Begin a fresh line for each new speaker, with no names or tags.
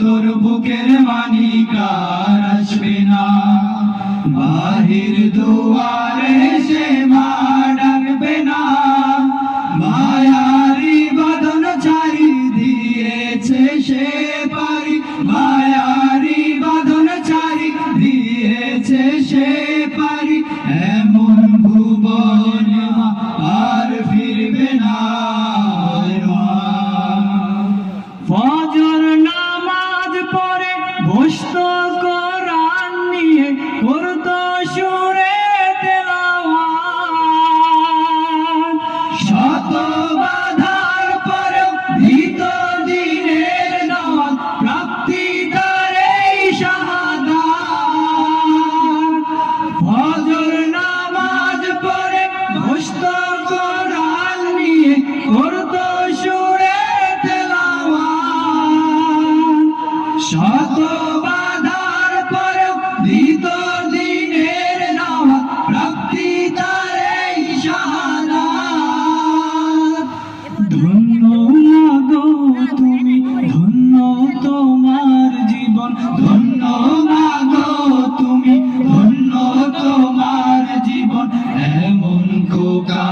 তোর বুকের মানিকার আসবে না। বাহির দুয়ারে সে মা ডাকবে না। মায়ারি বাঁধন ছাড়ি দিয়েছে সে পারি। মায়ারি বাঁধন ছাড়ি দিয়েছে সে পারি। এমন ভুবন আর ফিরবে না। ফজর শত বাধার পর ভীত দিনের নাওয়া প্রাপ্তি তার এই তুমি, ধন্য তোমার জীবন, ধন্য তুমি, ধন্য তোমার জীবন, এমন কোকা